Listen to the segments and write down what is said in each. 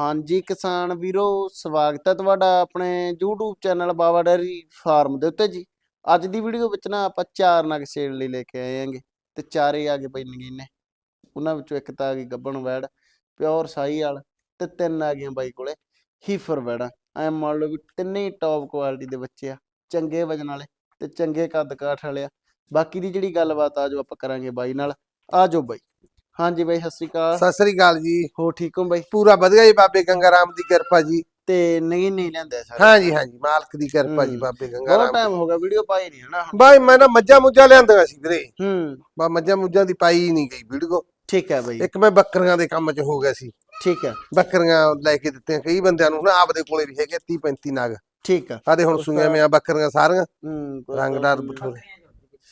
ਹਾਂਜੀ ਕਿਸਾਨ ਵੀਰੋ, ਸਵਾਗਤ ਹੈ ਤੁਹਾਡਾ ਆਪਣੇ YouTube channel Baba dairy farm ਦੇ ਉੱਤੇ ਜੀ। ਅੱਜ ਦੀ ਵੀਡੀਓ ਵਿੱਚ ਨਾ ਆਪਾਂ ਚਾਰ ਨਗ ਸੇਲ ਲਈ ਲੈ ਕੇ ਆਏ ਆਂਗੇ ਤੇ ਚਾਰੇ ਆ ਗਏ ਬਈ ਨਗੀਨੇ ਉਹਨਾਂ ਵਿੱਚੋਂ ਇੱਕ ਤਾਂ ਆ ਗਈ ਗੱਬਣ ਵੈੜ, ਪਿਓਰ ਸਾਈ ਵਾਲ ਤੇ ਤਿੰਨ ਆ ਗਈਆਂ ਬਾਈ ਕੋਲੇ, ਹੀਫਰ ਵੈੜਾਂ। ਐ ਮੰਨ ਲਓ ਵੀ ਤਿੰਨੇ ਹੀ ਟੌਪ ਕੁਆਲਿਟੀ ਦੇ ਬੱਚੇ ਆ, ਚੰਗੇ ਵਜਨ ਵਾਲੇ ਤੇ ਚੰਗੇ ਕੱਦ ਕਾਠ ਵਾਲੇ ਆ। ਬਾਕੀ ਦੀ ਜਿਹੜੀ ਗੱਲਬਾਤ ਆ ਜੋ ਆਪਾਂ ਕਰਾਂਗੇ ਬਾਈ ਨਾਲ। ਆ ਜਾਓ ਬਾਈ। ਹਾਂਜੀ ਬਾਈ ਸਤਿ ਸ਼੍ਰੀ ਅਕਾਲ। ਸਤਿ ਸ੍ਰੀ ਅਕਾਲ ਜੀ। ਹੋ ਠੀਕ ਹੋ ਬਾਈ? ਪੂਰਾ ਵਧੀਆ ਜੀ ਬਾਬੇ ਗੰਗਾ ਰਾਮ ਦੀ ਕਿਰਪਾ ਜੀ। ਤੇ ਨਹੀਂ ਨਹੀਂ ਲੈਂਦੇ ਸਾਰੇ? ਹਾਂਜੀ ਹਾਂਜੀ ਮਾਲਕ ਦੀ ਕਿਰਪਾ ਜੀ। ਬਾਬੇ ਗੰਗਾ ਬਹੁਤ ਰਾਮ ਟਾਈਮ ਹੋ ਗਿਆ ਵੀਡੀਓ ਪਾਈ ਨਹੀਂ ਹਨਾ ਬਾਈ ਮੈਂ ਨਾ ਮੱਝਾਂ ਮੁੱਝਾਂ ਲਿਆਂਦਾ ਸੀ ਵੀਰੇ। ਹੂੰ। ਬਾ ਮੱਝਾਂ ਮੁੱਝਾਂ ਦੀ ਪਾਈ ਹੀ ਨਹੀਂ ਗਈ ਵੀਡੀਓ। ਠੀਕ ਹੈ ਬਾਈ। ਇੱਕ ਮੈਂ ਬੱਕਰੀਆਂ ਦੇ ਕੰਮ 'ਚ ਹੋ ਗਿਆ ਸੀ। ਠੀਕ ਹੈ। ਬੱਕਰੀਆਂ ਲੈ ਕੇ ਦਿੱਤੀਆਂ ਕਈ ਬੰਦਿਆਂ ਨੂੰ ਨਾ ਆਪਦੇ ਕੋਲੇ ਵੀ ਹੈਗੇ 30 35 ਨਗ। ਠੀਕ ਹੈ ਆਦੇ ਹੁਣ ਸੁਣਿਆ ਮੈਂ ਬੱਕਰੀਆਂ ਸਾਰੀਆਂ। ਰੰਗਦਾਰ। ਬਠੂਰੇ।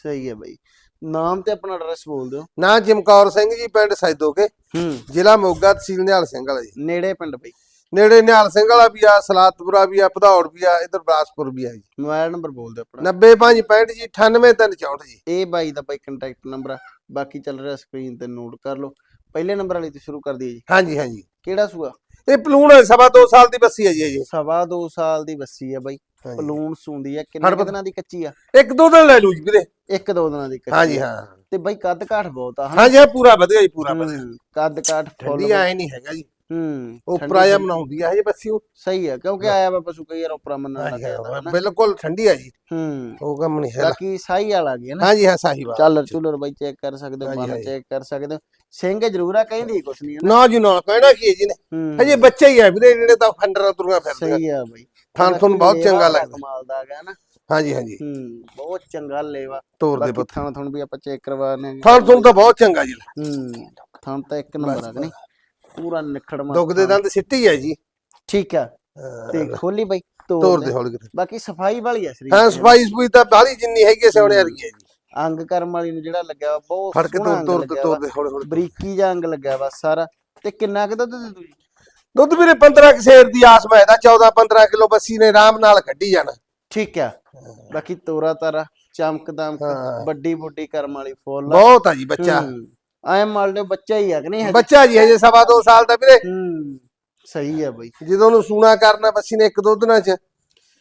ਸਹੀ ਹੈ ਬਾਈ। ਨਾਮ ਤੇ ਆਪਣਾ ਐਡਰੈਸ ਬੋਲ ਦਿਓ। ਨਾ ਜਮਕੌਰ ਸਿੰਘ ਜੀ ਪਿੰਡ ਸੈਦੋਕੇ। ਹੂੰ। ਜ਼ਿਲ੍ਹਾ ਮੋਗਾ ਤਹਿਸੀਲ ਨਿਹਾਲ ਸਿੰਘ ਵਾਲਾ ਜੀ। ਨੇੜੇ ਪਿੰਡ ਬਾਈ। ਨੇੜੇ ਨਿਹਾਲ ਸਿੰਘ ਵਾਲਾ ਵੀ ਆ ਸਲਾਤਪੁਰਾ ਵੀ ਆ ਭਦੌੜ ਵੀ ਆ ਇਧਰ ਬਲਾਸਪੁਰ ਵੀ ਆ ਜੀ। ਮੋਬਾਈਲ ਨੰਬਰ ਬੋਲ ਦਿਓ ਆਪਣਾ। 9565 ਜੀ 98364 ਜੀ। ਇਹ ਬਾਈ ਦਾ ਬਾਈ ਕੰਟੈਕਟ ਨੰਬਰ ਆ। ਬਾਕੀ ਚੱਲ ਰਿਹਾ ਸਕਰੀਨ ਤੇ ਨੋਟ ਕਰ ਲਓ। ਪਹਿਲੇ ਨੰਬਰ ਵਾਲੀ ਤੋਂ ਸ਼ੁਰੂ ਕਰ ਦਈਏ ਜੀ। ਹਾਂਜੀ ਹਾਂਜੀ। ਕਿਹੜਾ ਸੂਆ? ਇਹ ਪਲੂਣ ਹੈ, ਸਵਾ ਦੋ ਸਾਲ ਦੀ ਬੱਸੀ ਹੈ ਜੀ ਇਹ ਸਵਾ ਦੋ ਸਾਲ ਦੀ ਬੱਸੀ ਆ ਬਾਈ। ਪਲੂਣ ਸੂੰਦੀ ਆ। ਕਿੰਨੇ ਦਿਨਾਂ ਦੀ ਕੱਚੀ ਆ? ਇੱਕ ਦੋ ਦਿਨ ਲੈ ਲੂ ਜੀ ਵੀਰੇ। ਇੱਕ ਦੋ ਦਿਨਾਂ ਦੀ ਕੱਚੀ ਹਾਂਜੀ ਆ। ਹਾਂ। ਤੇ ਬਾਈ ਕੱਦ ਕਾਠ ਬਹੁਤ ਆ ਹਨਾ? ਹਾਂਜੀ ਹਾਂ ਪੂਰਾ ਵਧੀਆ ਜੀ ਪੂਰਾ ਵਧੀਆ। ਹੂੰ, ਕੱਦ ਕਾਠ ਫੁੱਲ ਠੰਡੀ ਆਏ ਨਹੀਂ ਹੈਗਾ ਜੀ। ਹੂੰ ਉਪਰਾ ਜਾਂ ਬਣਾਉਂਦੀ ਆ ਇਹ ਬੱਸੀ ਉਹ ਸਹੀ ਹੈ ਕਿਉਂਕਿ ਆਇਆ ਵਾ ਪਸ਼ੂ ਕਈ ਵਾਰ ਉਪਰਾ ਮੰਨਣ ਲੱਗ ਹਾਂਜੀ ਜਾਂਦਾ ਹਾਂ ਹਨਾ। ਬਿਲਕੁਲ ਠੰਡੀ ਆ ਜੀ। ਹੂੰ ਉਹ ਕੰਮ ਨਹੀਂ ਹੈਗਾ। ਬਾਕੀ ਸਾਈ ਵਾਲਾ ਗਿਆ ਨਾ। ਹਾਂਜੀ ਹਾਂ ਸਾਹੀਵਾਲ ਚੱਲ ਚੁਲਰ ਬਾਈ ਚੈੱਕ ਕਰ ਸਕਦੇ ਹੋ ਹਾਂਜੀ, ਮਨ ਹਾਂਜੀ। ਚੈੱਕ ਕਰ ਸਕਦੇ ਹੋ। ਸਿੰਘ ਜ਼ਰੂਰ ਆ ਕਹਿੰਦੀ ਕੁਛ ਨਹੀਂ ਨਾ ਜੀ ਨਾ ਕਹਿਣਾ ਕੀ ਹੈ ਜੀ ਨੇ ਹੂੰ। ਹਜੇ ਬੱਚੇ ਹੀ ਆ ਵੀਰੇ ਜਿਹੜੇ ਤਾਂ ਫੰਡਰਾਂ ਤੁਰੀਆਂ ਫਿਰਦੇ ਸਹੀ ਆ ਬਾਈ। ਥਾਂ ਤੁਹਾਨੂੰ ਬਹੁਤ ਚੰਗਾ ਲੱਗਦਾ। ਕਮਾਲ ਦਾ ਆ ਗਿਆ ਨਾ ਹਾਂਜੀ ਹਾਂਜੀ। ਹੂੰ ਬਹੁਤ ਚੰਗਾ ਲੇਵਾ। ਤੋਰ ਦੇ ਬਾਕੀ ਪੁੱਤ। ਥਾਂ ਥਣ ਵੀ ਆਪਾਂ ਚੈੱਕ ਕਰਵਾਣੇ ਥਾਂ ਤੁਹਾਨੂੰ ਤਾਂ ਬਹੁਤ ਚੰਗਾ ਜੀ। ਹੂੰ ਥਾਂ ਤਾਂ ਇੱਕ ਨੰਬਰ ਆ ਕਿ ਨਹੀਂ? ਪੂਰਾ ਨਿਖੜ ਮਾ ਦੁੱਖ ਦੇ ਦੰਦ ਸਿੱਟੀ ਹੈ ਜੀ। ਠੀਕ ਆ। ਤੇ ਖੋਲੀ ਬਾਈ ਤੋਰ ਦੇ। ਹੌਲੀ ਕਿਤੇ ਬਾਕੀ ਸਫ਼ਾਈ ਵਾਲੀ ਆ ਸਰੀਰ ਹਾਂ। ਸਫ਼ਾਈ ਸਫੂਈ ਤਾਂ ਬਾਹਲੀ ਜਿੰਨੀ ਹੈਗੀ ਹੈ ਸੋਹਣੇ ਵਰਗੀ ਹੈ ਜੀ। ਅੰਗ ਕਰਮ ਵਾਲੀ ਨੂੰ ਜਿਹੜਾ ਲੱਗਿਆ ਵਾ, ਬਹੁਤ ਫੜ ਕੇ ਤੋਰ ਤੋਰ। ਦੇ ਹੌਲੀ ਹੌਲੀ। ਬਰੀਕੀ ਜਾਂ ਅੰਗ ਲੱਗਿਆ ਵਾ ਸਾਰਾ। ਤੇ ਕਿੰਨਾ ਕੁ ਦੁੱਧ ਦੇ ਦੂ ਜੀ? ਦੁੱਧ ਵੀਰੇ 15 ਕਿ ਸ਼ੇਰ ਦੀ ਆਸ ਮੈਂ ਦਾ 14 15 ਕਿਲੋ ਬੱਸੀ ਨੇ ਆਰਾਮ ਨਾਲ ਕੱਢੀ ਜਾਣਾ। ਠੀਕ ਆ। ਬਾਕੀ ਤੋਰਾ ਤਾਰਾ ਚਮਕ ਦਮਕ ਹਾਂ। ਵੱਡੀ ਬੁੱਢੀ ਕਰਮ ਵਾਲੀ ਫੁੱਲ ਬਹੁਤ ਆ ਜੀ ਬੱਚਾ। ਐ ਮੰਨ ਲਿਓ ਬੱਚਾ ਹੀ ਆ ਕਿ ਨਹੀਂ? ਬੱਚਾ ਜੀ ਹਜੇ ਸਵਾ ਦੋ ਸਾਲ ਦਾ ਵੀਰੇ। ਹੂੰ ਸਹੀ ਆ ਬਈ। ਜਦੋਂ ਉਹਨੂੰ ਸੂਣਾ ਕਰਨਾ ਬੱਸੀ ਨੇ ਇੱਕ ਦੋ ਦਿਨਾਂ ਚ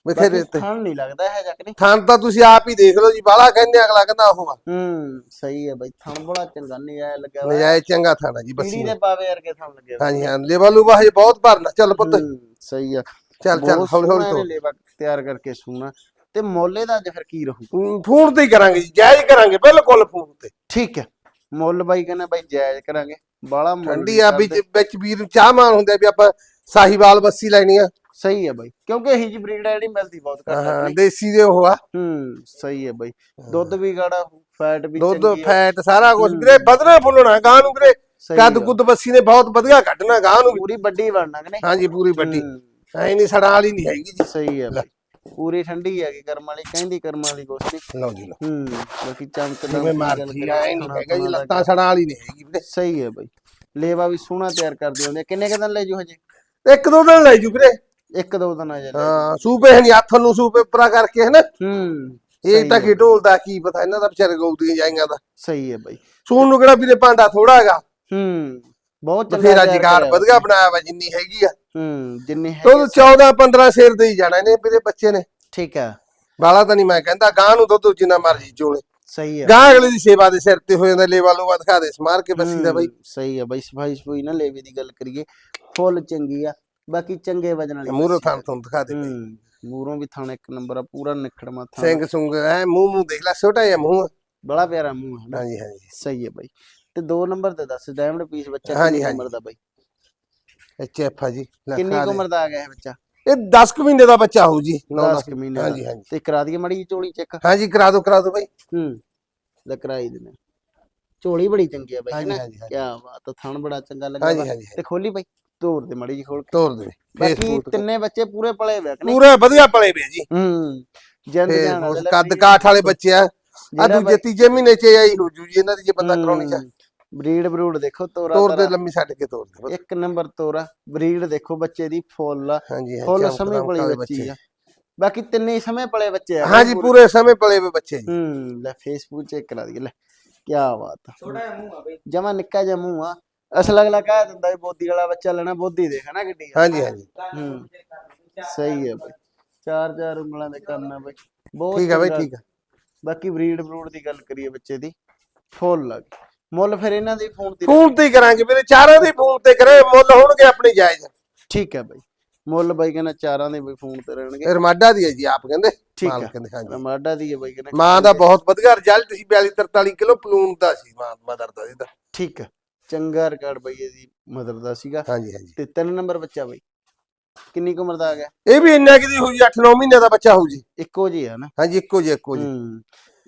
ਬਥੇਰੇ ਤੇ। ਖਾਣ ਨਹੀਂ ਲੱਗਦਾ ਹੈ ਜੱਕ ਨਹੀਂ? ਥਾਂ ਤਾਂ ਤੁਸੀਂ ਆਪ ਹੀ ਦੇਖ ਲਓ ਜੀ ਬਾਹਲਾ ਕਹਿੰਦੇ ਅਗਲਾ ਕਹਿੰਦਾ ਉਹ ਹੂੰ ਸਹੀ ਆ ਬਈ। ਥਣ ਬੜਾ ਚੰਗਾ ਨਹੀਂ ਆਇਆ ਲੱਗਿਆ ਵਾ ਨਜਾਇਜ਼ ਚੰਗਾ ਥਾਣਾ ਜੀ ਬੱਸੀ ਪੀੜੀ ਦੇ। ਪਾਵੇ ਵਰਗੇ ਥਣ। ਹਾਂਜੀ ਹਾਂ ਲੇਵਾ ਲੂਵਾ ਹਜੇ ਬਹੁਤ ਭਰਨਾ। ਚੱਲ ਪੁੱਤ। ਹੂੰ, ਸਹੀ ਆ। ਚੱਲ ਚੱਲ ਬਹੁਤ ਹੌਲੀ ਹੌਲੀ ਸੋਹਣਾ ਤੋਂ ਇਹਨੇ ਲੇਵਾ ਤਿਆਰ ਕਰਕੇ ਸੂਣਾ। ਤੇ ਮੋਲੇ ਦਾ ਅੱਜ ਫਿਰ ਕੀ ਰਹੂ? ਹੂੰ, ਫੋਨ ਤੇ ਹੀ ਕਰਾਂਗੇ ਜੀ ਜਾਇਜ਼ ਕਰਾਂਗੇ ਬਿਲਕੁਲ ਫੋਨ ਤੇ। ਠੀਕ ਹੈ। ਮੁੱਲ ਬਾਈ ਕਹਿੰਦਾ ਬਾਈ ਜਾਇਜ਼ ਕਰਾਂਗੇ। ਬਾਲਾ ਮੁੱਲ ਠੰਡੀ ਨਹੀਂ ਆ ਵੀ ਕਰਦੇ। ਵਿੱਚ ਵੀਰ ਨੂੰ ਚਾਹ ਮਾਨ ਹੁੰਦੇ ਵੀ ਆਪਾਂ ਸਾਹੀਵਾਲ ਬੱਸੀ ਲੈਣੀ ਆ। ਸਹੀ ਹੈ ਬਾਈ। ਕਿਉਂਕਿ ਇਹੀ ਜੀ ਬਰੀਡ ਜਿਹੜੀ ਮਿਲਦੀ ਬਹੁਤ ਘੱਟ ਹੈ ਹਾਂ ਦੇਸੀ ਦੇ ਉਹ ਆ। ਹੂੰ ਸਹੀ ਹੈ ਬਾਈ। ਦੁੱਧ ਵੀ ਗਾੜਾ ਫੈਟ ਵੀ ਦੁੱਧ ਚੰਗੀ ਹੈ ਫੈਟ ਸਾਰਾ ਕੁਝ ਵੀਰੇ ਵਧਣਾ ਫੁੱਲਣਾ ਗਾਂ ਨੂੰ ਵੀਰੇ। ਸਹੀ ਕੱਦ। ਕੁੱਦ ਬੱਸੀ ਨੇ ਬਹੁਤ ਵਧੀਆ ਕੱਢਣਾ ਗਾਂ ਨੂੰ ਵੀ। ਪੂਰੀ ਵੱਡੀ ਬਣਨਾ ਕਿ ਨਹੀਂ? ਹਾਂਜੀ ਪੂਰੀ ਵੱਡੀ। ਹੂੰ, ਐ ਨਹੀਂ ਸੜਾ ਵਾਲੀ ਨਹੀਂ ਹੈਗੀ ਜੀ। ਸਹੀ ਹੈ ਬਾਈ। ਪੂਰੀ ਠੰਡੀ ਹੈਗੀ ਕਰਮ ਵਾਲੀ ਕਹਿੰਦੀ ਕਰਮ ਵਾਲੀ ਕੁਛ ਨਹੀਂ। ਲਓ ਜੀ ਲਓ। ਹੂੰ ਬਾਕੀ ਚਮਕ ਦਾ ਜਿਵੇਂ ਮਰਜ਼ੀ ਐ ਨਹੀਂ ਹੈਗਾ ਜੀ ਲੱਤਾਂ ਸੜਾ ਵਾਲੀ ਨਹੀਂ ਹੈਗੀ ਵੀਰੇ। ਸਹੀ ਹੈ ਬਾਈ। ਲੇਵਾ ਵੀ ਸੋਹਣਾ ਤਿਆਰ ਕਰਦੇ ਹੁੰਦੇ। ਕਿੰਨੇ ਕੁ ਦਿਨ ਲੈ ਜੂ ਹਜੇ? ਇੱਕ ਦੋ ਦਿਨ ਲੈ ਜੂ ਵੀਰੇ। ਇੱਕ ਦੋ ਦਿਨ ਆ ਜਾਂਦੇ ਹਾਂ ਸੂਪੇ ਨਹੀਂ ਹੱਥ ਨੂੰ ਸੂਪੇ ਉੱਪਰਾ ਕਰਕੇ ਹੈ ਨਾ। ਹੂੰ ਇਹ ਤਾਂ ਕੀ ਢੋਲਦਾ ਕੀ ਪਤਾ ਇਹਨਾਂ ਦਾ ਵਿਚਾਰੇ ਗੋਲਦੀਆਂ ਜਾਈਆਂ ਦਾ। ਸਹੀ ਹੈ ਬਾਈ। ਸੂਨ ਨੂੰ ਕਿਹੜਾ ਵੀਰੇ ਭਾਂਡਾ ਥੋੜਾ ਹੈਗਾ। ਹੂੰ। ਬਹੁਤ ਚੰਗਾ ਬਥੇਰਾ ਤਿਆਰ ਜਿਗਾਰ ਕਰਿਆ ਵਧੀਆ ਬਣਾਇਆ ਵਾ ਜਿੰਨੀ ਹੈਗੀ ਆ। ਹੂੰ ਜਿੰਨੇ ਹੈ ਦੁੱਧ 14 15 ਸ਼ੇਰ ਦੇ ਹੀ ਜਾਣਾ ਇਹਨੇ ਵੀਰੇ ਬੱਚੇ ਨੇ। ਠੀਕ ਹੈ ਬਾਲਾ ਤਾਂ ਨਹੀਂ ਮੈਂ ਕਹਿੰਦਾ ਗਾਂ ਨੂੰ ਦੁੱਧ ਜਿੰਨਾ ਮਰਜ਼ੀ ਚੋਲੇ। ਸਹੀ ਹੈ ਗਾਂ ਅਗਲੇ ਦੀ ਸੇਵਾ ਦੇ ਸਿਰ ਤੇ ਹੋ ਜਾਂਦਾ ਲੇਵਾ ਲੋਵਾ ਦਿਖਾ ਦੇ ਸਮਾਰ ਕੇ ਬੱਸੀ ਦਾ ਬਾਈ। ਹੂੰ, ਸਹੀ ਹੈ ਬਾਈ ਸਫ਼ਾਈ ਸਫੂਈ ਨਾ ਲੇਵੇ ਦੀ ਗੱਲ ਕਰੀਏ। ਫੁੱਲ ਚੰਗੀ ਆ ਬਾਕੀ ਚੰਗੇ ਵਜਨ ਵਾਲੀ ਮੂਹਰੋਂ ਥਾਂ ਤੁਹਾਨੂੰ ਦਿਖਾ ਦੇ। ਹੂੰ ਮੂਰੋਂ ਵੀ ਥਾਣਾ ਇੱਕ ਨੰਬਰ ਆ ਪੂਰਾ ਨਿਖੜਮਾ ਥਾਣਾ ਸਿੰਘ ਸੁੰਗ ਐ ਮੂੰਹ ਮੂੰਹ ਦੇਖ ਲੈ ਛੋਟਾ ਜਿਹਾ ਮੂੰਹ ਆ। ਬੜਾ ਪਿਆਰਾ ਮੂੰਹ ਹੈ ਨਾ। ਹਾਂਜੀ ਹਾਂਜੀ। ਸਹੀ ਹੈ ਬਾਈ। ਤੇ ਦੋ ਨੰਬਰ ਤੇ ਦੱਸ ਡਾਇਮੰਡ ਪੀਸ ਬੱਚਾ ਹਾਂਜੀ, ਕਿੰਨੀ ਹਾਂਜੀ। ਉਮਰ ਦਾ ਬਾਈ? ਐਚ ਐਫ ਆ ਜੀ ਕਿੰਨੀ ਖਾ ਕੁ ਦੇ। ਉਮਰ ਦਾ ਆ ਗਿਆ ਇਹ ਬੱਚਾ? ਇਹ 10 ਕੁ ਮਹੀਨੇ ਦਾ ਬੱਚਾ ਹੋਊ ਜੀ 9 10 ਕੁ ਮਹੀਨੇ ਹਾਂਜੀ ਦਾ। ਹਾਂਜੀ ਤੇ ਕਰਾ ਦਈਏ ਮੜੀ ਝੋਲੀ ਚੈੱਕ? ਹਾਂਜੀ ਕਰਾ ਦਿਓ ਕਰਾ ਦਿਓ ਬਾਈ। ਹੂੰ ਲੈ ਕਰਾਈ ਦਿੰਦੇ ਝੋਲੀ ਬੜੀ ਚੰਗੀ ਆ ਬਾਈ ਹਾਂਜੀ, ਨਾ? ਹਾਂਜੀ, ਹਾਂਜੀ। ਕੀ ਬਾਤ ਆ ਥਣ ਬੜਾ ਚੰਗਾ ਲੱਗਾ ਹਾਂਜੀ ਵਾ। ਹਾਂਜੀ ਤੇ ਖੋਲੀ ਬਾਈ ਤੋੜ ਦੇ ਮੜੀ ਜੀ ਖੋਲ ਕੇ। ਤੋਰ ਦੇ ਬਾਕੀ ਫੇਸਬੁੱਕ ਤਿੰਨੇ ਬੱਚੇ ਪੂਰੇ ਪਲੇ ਹੋਏ ਨੇ ਪੂਰੇ ਵਧੀਆ ਪਲੇ ਵੇ ਜੀ। ਹੂੰ ਜਿੰਦ ਜਾਨ ਕੱਦ ਕਾਠ ਵਾਲੇ ਬੱਚੇ ਆ। ਆ ਦੂਜੇ ਤੀਜੇ ਮਹੀਨੇ ਚ ਆਈ ਹੋ ਜੂ ਜੀ ਇਹਨਾਂ ਦੀ ਜੇ ਬੰਦਾ ਕਰਾਉਣੀ ਚਾ ਬਰੀਡ ਬਰੂਡ ਦੇਖੋ ਤੋਰਾ ਤੋਰ ਦੇ ਤਾਰਾ। ਲੰਮੀ ਛੱਡ ਕੇ ਤੋਰ ਦੇ ਇੱਕ ਨੰਬਰ ਤੋਰਾ ਬਰੀਡ ਦੇਖੋ ਬੱਚੇ ਦੀ ਫੁੱਲ ਫੁੱਲ ਸਮੇਂ ਪਲੀ ਬੱਚੀ ਆ। ਬਾਕੀ ਤਿੰਨੇ ਹੀ ਸਮੇਂ ਪਲੇ ਬੱਚੇ ਆ। ਹਾਂਜੀ ਪੂਰੇ ਸਮੇਂ ਪਲੇ ਵੇ ਬੱਚੇ ਹੂੰ ਲੈ ਫੇਸਬੁੱਕ ਚੈੱਕ ਕਰਾ ਦਈਏ ਲੈ ਕੀ ਬਾਤ ਆ। ਛੋਟਾ ਜਿਹਾ ਮੂੰਹ ਆ ਬਈ। ਜਮਾ ਨਿੱਕਾ ਜਿਹਾ ਮੂੰਹ ਆ। ਅਸਲ ਅਗਲਾ ਕਹਿ ਦਿੰਦਾ ਵੀ ਬੋਦੀ ਵਾਲਾ ਬੱਚਾ ਲੈਣਾ ਬੋਦੀ ਦੇਖ ਨਾ ਗੱਡੀ ਹਾਂਜੀ ਹਾਂਜੀ। ਹੂੰ ਸਹੀ ਹੈ ਬਾਈ। ਚਾਰ ਚਾਰ ਉਂਗਲਾਂ ਦੇ ਕੰਨ ਆ ਬਾਈ। ਬਹੁਤ ਠੀਕ ਆ ਬਾਈ। ਠੀਕ ਆ। ਬਾਕੀ ਬਰੀਡ ਬਰੂਡ ਦੀ ਗੱਲ ਕਰੀਏ ਬੱਚੇ ਦੀ ਫੁੱਲ ਲੱਗ ਮੁੱਲ ਫਿਰ ਇਹਨਾਂ ਦੀ ਫੋਨ ਤੇ ਫੋਨ ਤੇ ਹੀ ਕਰਾਂਗੇ ਵੀਰੇ ਚਾਰਾਂ ਦੇ ਫੋਨ ਤੇ ਕਰੇ ਮੁੱਲ ਹੋਣਗੇ ਆਪਣੇ ਜਾਇਜ਼। ਠੀਕ ਹੈ ਬਾਈ। ਮੁੱਲ ਬਾਈ ਕਹਿੰਦਾ ਚਾਰਾਂ ਦੇ ਬਈ ਫੋਨ ਤੇ ਰਹਿਣਗੇ। ਰਮਾਡਾ ਦੀ ਹੈ ਜੀ ਆਪ ਕਹਿੰਦੇ। ਠੀਕ ਆ। ਕਹਿੰਦੇ ਹਾਂਜੀ। ਰਮਾਡਾ ਦੀ ਹੈ ਬਾਈ ਕਹਿੰਦਾ। ਮਾਂ ਦਾ ਬਹੁਤ ਵਧੀਆ ਰਿਜ਼ਲਟ ਸੀ 42 43 ਕਿਲੋ ਪਲੂਨ ਦਾ ਸੀ ਮਾਂ ਮਦਰ ਦਾ ਇਹਦਾ। ਠੀਕ ਹੈ। ਚੰਗਾ ਰਿਕਾਰਡ ਬਾਈ ਇਹਦੀ ਮਦਰ ਦਾ ਸੀਗਾ। ਹਾਂਜੀ ਹਾਂਜੀ। ਤੇ ਤਿੰਨ ਨੰਬਰ ਬੱਚਾ ਬਾਈ। ਕਿੰਨੀ ਕੁ ਉਮਰ ਦਾ ਆ ਗਿਆ? ਇਹ ਵੀ ਇੰਨਾ ਕਿ ਦੀ ਹੋਈ 8-9 ਮਹੀਨੇ ਦਾ ਬੱਚਾ ਹੋਊ ਜੀ। ਇੱਕੋ ਜੀ ਹੈ ਨਾ? ਹਾਂਜੀ ਇੱਕੋ ਜੀ ਇੱਕੋ ਜੀ ਹੂੰ।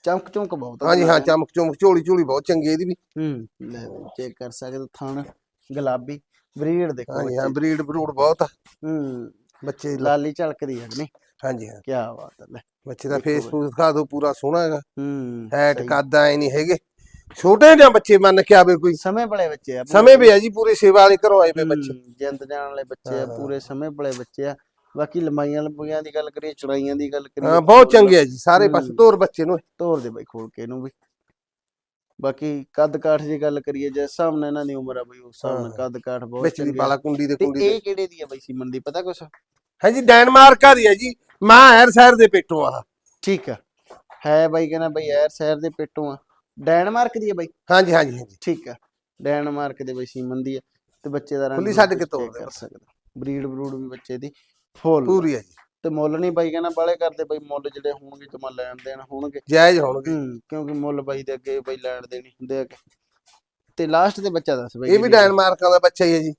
ਚਮਕ ਚਮਕ ਬਹੁਤ ਆ ਹਾਂਜੀ ਹਾਂ ਚਮਕ ਚਮਕ ਝੋਲੀ ਝੋਲੀ ਬਹੁਤ ਚੰਗੀ ਹੈ ਇਹਦੀ ਵੀ। ਹੂੰ ਲੈ ਚੈੱਕ ਕਰ ਸਕਦੇ ਥਣ ਗੁਲਾਬੀ ਬਰੀਡ ਦੇਖੋ ਹਾਂਜੀ ਹਾਂ। ਬਰੀਡ ਬਰੂਡ ਬਹੁਤ ਆ ਹੂੰ ਬੱਚੇ। ਲਾਲੀ ਝਲਕਦੀ ਹੈ ਨਹੀਂ ਹਾਂਜੀ ਹਾਂ ਕੀ ਬਾਤ ਹੈ ਲੈ ਬੱਚੇ ਦਾ ਫੇਸ। ਫੂਸ ਦਿਖਾ ਦਿਓ ਪੂਰਾ ਸੋਹਣਾ ਹੈਗਾ ਹੂੰ ਹੈਟ। ਕੱਦ ਐ ਨਹੀਂ ਹੈਗੇ ਛੋਟੇ ਜਿਹੇ ਬੱਚੇ ਮੰਨ ਕੇ ਆਵੇ ਕੋਈ ਸਮੇਂ ਬੜੇ ਬੱਚੇ ਆ ਸਮੇਂ ਵੀ ਹੈ ਜੀ ਪੂਰੇ ਸੇਵਾ ਵਾਲੇ ਘਰੋਂ ਆਏ ਬੱਚੇ ਜਿੰਦ ਜਾਣ ਵਾਲੇ ਬੱਚੇ ਆ। ਪੂਰੇ ਸਮੇਂ ਬੜੇ ਬੱਚੇ ਆ ਬਾਕੀ ਲੰਬਾਈਆਂ ਲੰਬੀਆਂ ਦੀ ਗੱਲ ਕਰੀਏ ਚੜਾਈਆਂ ਦੀ ਗੱਲ ਕਰੀਏ ਹਾਂ ਬਹੁਤ ਚੰਗੇ ਆ ਜੀ ਸਾਰੇ ਪਾਸੇ ਹੂੰ। ਤੋਰ ਬੱਚੇ ਨੂੰ। ਤੋਰ ਦੇ ਬਾਈ ਖੋਲ ਕੇ ਇਹਨੂੰ ਵੀ। ਬਾਕੀ ਕੱਦ ਕਾਠ ਦੀ ਗੱਲ ਕਰੀਏ ਜਿਸ ਹਿਸਾਬ ਨਾਲ ਇਹਨਾਂ ਦੀ ਉਮਰ ਆ ਬਈ ਉਸ ਹਿਸਾਬ ਨਾਲ ਹਾਂ। ਕੱਦ ਕਾਠ ਬਹੁਤ ਵਿੱਚ ਦੀ ਚੰਗੇ ਆ। ਪਾਲਾ ਕੁੰਡੀ ਦੇ ਕੁੰਡੀ ਦੇ। ਇਹ ਕਿਹੜੇ ਦੀ ਆ ਬਈ ਸੀਮਨ ਦੀ ਪਤਾ ਕੁਛ? ਹਾਂਜੀ ਡੈਨਮਾਰਕ ਦੀ ਹੈ ਜੀ ਮਾਂ ਹੈਰ ਸ਼ਹਿਰ ਦੇ ਪੇਟੋਂ ਆ। ਠੀਕ ਆ। ਹੈ ਬਾਈ ਕਹਿੰਦਾ ਬਈ ਯਾਰ ਸ਼ਹਿਰ ਦੇ ਪੇਟੋਂ ਆ। ਡੈਨਮਾਰਕ ਦੀ ਆ ਬਾਈ? ਹਾਂਜੀ ਹਾਂਜੀ ਹਾਂਜੀ। ਠੀਕ ਆ। ਡੈਨਮਾਰਕ ਦੇ ਬਈ ਸੀਮਨ ਦੀ ਆ। ਤੇ ਬੱਚੇ ਦਾ ਰੰਗ ਖੁੱਲੀ ਛੱਡ ਕੇ ਦੇ ਕਰ। ਸਕਦਾ। ਬਰੀਡ ਬਰੂਡ ਵੀ ਬੱਚੇ ਦੀ। ਫੁੱਲ ਪੂਰੀ ਹੈ ਜੀ। ਤੇ ਮੁੱਲ ਨਹੀਂ ਬਾਈ ਕਹਿੰਦਾ ਬਾਲੇ ਕਰਦੇ ਬਾਈ ਮੁੱਲ ਜਿਹੜੇ ਹੋਣਗੇ ਜਮਾ ਲੈਣ ਦੇਣ ਹੋਣਗੇ। ਜਾਇਜ਼ ਹੋਣਗੇ। ਹੂੰ ਕਿਉਂਕਿ ਮੁੱਲ ਬਾਈ ਦੇ ਅੱਗੇ ਬਾਈ ਲੈਣ ਦੇਣੀ ਹੁੰਦੇ ਆ ਤੇ ਲਾਸਟ ਦੇ ਬੱਚਾ ਦੱਸ ਬਾਈ ਇਹ ਵੀ ਡੈਨਮਾਰਕ ਦਾ ਬੱਚਾ ਹੀ ਹੈ ਜੀ।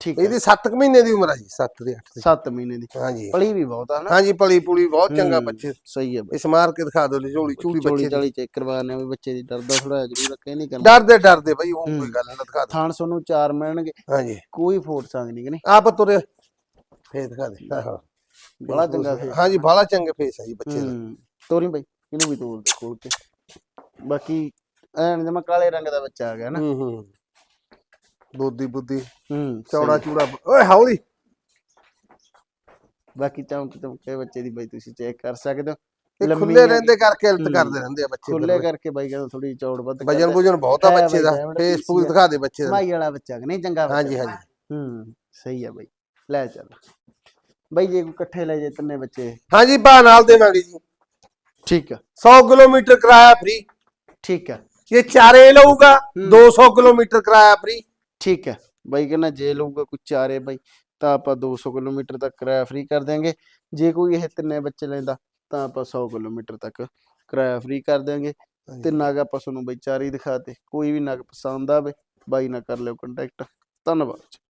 ਠੀਕ ਹੈ ਇਹਦੀ 7 ਮਹੀਨੇ ਦੀ ਉਮਰ ਹੈ ਜੀ 7 ਦੇ 8 ਦੀ। 7 ਮਹੀਨੇ ਦੀ। ਹਾਂਜੀ। ਪਲੀ ਵੀ ਬਹੁਤ ਆ ਨਾ। ਹਾਂਜੀ ਪਲੀ ਪੁਲੀ ਬਹੁਤ ਚੰਗਾ ਹੂੰ, ਬੱਚੇ। ਸਹੀ ਹੈ ਇਸ ਮਾਰ ਕੇ ਦਿਖਾ ਦਿਓ ਝੋਲੀ ਝੂਲੀ ਚੋਲੀ ਬੱਚੇ ਦੀ। ਚੈੱਕ ਕਰਵਾਣੇ ਵੀ ਬੱਚੇ ਦੀ ਡਰਦਾ ਥੋੜਾ ਜ਼ਰੂਰ ਰੱਖੇ ਨਹੀਂ ਕਰਨਾ ਡਰਦੇ ਡਰਦੇ ਬਈ ਉਹ ਹੂੰ। ਕੋਈ ਗੱਲ ਨਾ ਦਿਖਾ ਦਿਓ। ਥਾਣ ਸੋਨੂੰ ਚਾਰ ਮਿਲਣਗੇ। ਹਾਂਜੀ। ਕੋਈ ਫੋਟ ਸੰਗ ਨਹੀਂ ਕਿ ਨਹੀਂ? ਆਪ ਤੁਰੇ ਫੇਸ ਦਿਖਾ ਦੇ। ਹਾਂ, ਹਾਂ ਬੜਾ ਚੰਗਾ ਫੇਸ ਹਾਂਜੀ ਬੜਾ ਚੰਗੇ ਫੇਸ ਹੈ ਜੀ ਬੱਚੇ ਦਾ। ਹੂੰ ਤੋਰੀ ਬਾਈ ਇਹਨੂੰ ਵੀ ਦੇ ਖੋਲ ਕੇ। ਬਾਕੀ ਐਨ ਜਮਾ ਕਾਲੇ ਰੰਗ ਦਾ ਬੱਚਾ ਆ ਗਿਆ ਨਾ। ਹੂੰ ਹੂੰ। ਬੁੱਧੀ ਬੁੱਧੀ ਹੂੰ ਚੌੜਾ। ਚੂੜਾ ਓਏ ਹੌਲੀ। ਬਾਕੀ ਚਮਕ ਚਮਕੇ ਬੱਚੇ ਦੀ ਬਾਈ ਤੁਸੀਂ ਚੈੱਕ ਕਰ ਸਕਦੇ ਹੋ। ਇਹ ਖੁੱਲੇ ਰਹਿੰਦੇ ਕਰਕੇ ਇਲਤ। ਕਰਦੇ ਰਹਿੰਦੇ ਆ ਬੱਚੇ ਖੁੱਲੇ ਕਰਕੇ ਬਾਈ ਕਹਿੰਦਾ ਥੋੜੀ ਚੌੜ ਵੱਧ ਵਜਨ। ਵੁਜਨ ਬਹੁਤ ਆ ਬੱਚੇ ਦਾ। ਫੇਸ। ਦਿਖਾ ਦੇ ਬੱਚੇ ਦਾ। ਮਾਈ ਵਾਲਾ ਬੱਚਾ ਨਹੀਂ ਚੰਗਾ ਹਾਂਜੀ ਹਾਂਜੀ। ਹੂੰ ਸਹੀ ਆ ਬਾਈ। ਲੈ ਚੱਲ। ਬਾਈ ਜੇ ਕੋਈ ਇਕੱਠੇ ਲੈ ਜੇ ਤਿੰਨੇ ਬੱਚੇ। ਹਾਂਜੀ ਭਾ ਨਾਲ ਦੇਵਾਂਗੇ ਜੀ। ਠੀਕ ਆ। 100 ਕਿਲੋਮੀਟਰ ਕਿਰਾਇਆ ਫ੍ਰੀ ਠੀਕ ਆ। ਇਹ ਚਾਰੇ ਲਊਗਾ ਹੂੰ। 200 ਕਿਲੋਮੀਟਰ ਕਿਰਾਇਆ ਫ੍ਰੀ ਠੀਕ ਹੈ ਬਾਈ ਕਹਿੰਦਾ ਜੇ ਲਊਗਾ ਕੋਈ ਚਾਰੇ ਬਾਈ ਤਾਂ ਆਪਾਂ 200 ਕਿਲੋਮੀਟਰ ਤੱਕ ਕਿਰਾਇਆ ਫ੍ਰੀ ਕਰ ਦਿਆਂਗੇ। ਜੇ ਕੋਈ ਇਹ ਤਿੰਨੇ ਬੱਚੇ ਲੈਂਦਾ ਤਾਂ ਆਪਾਂ 100 ਕਿਲੋਮੀਟਰ ਤੱਕ ਕਿਰਾਇਆ ਫ੍ਰੀ ਕਰ ਦਿਆਂਗੇ। ਤੇ ਨਗ ਆਪਾਂ ਤੁਹਾਨੂੰ ਬਾਈ ਚਾਰੇ ਦਿਖਾਤੇ ਕੋਈ ਵੀ ਨਗ ਪਸੰਦ ਆਵੇ ਬਾਈ ਨਾਲ ਕਰ ਲਿਓ ਕੰਟੈਕਟ ਧੰਨਵਾਦ।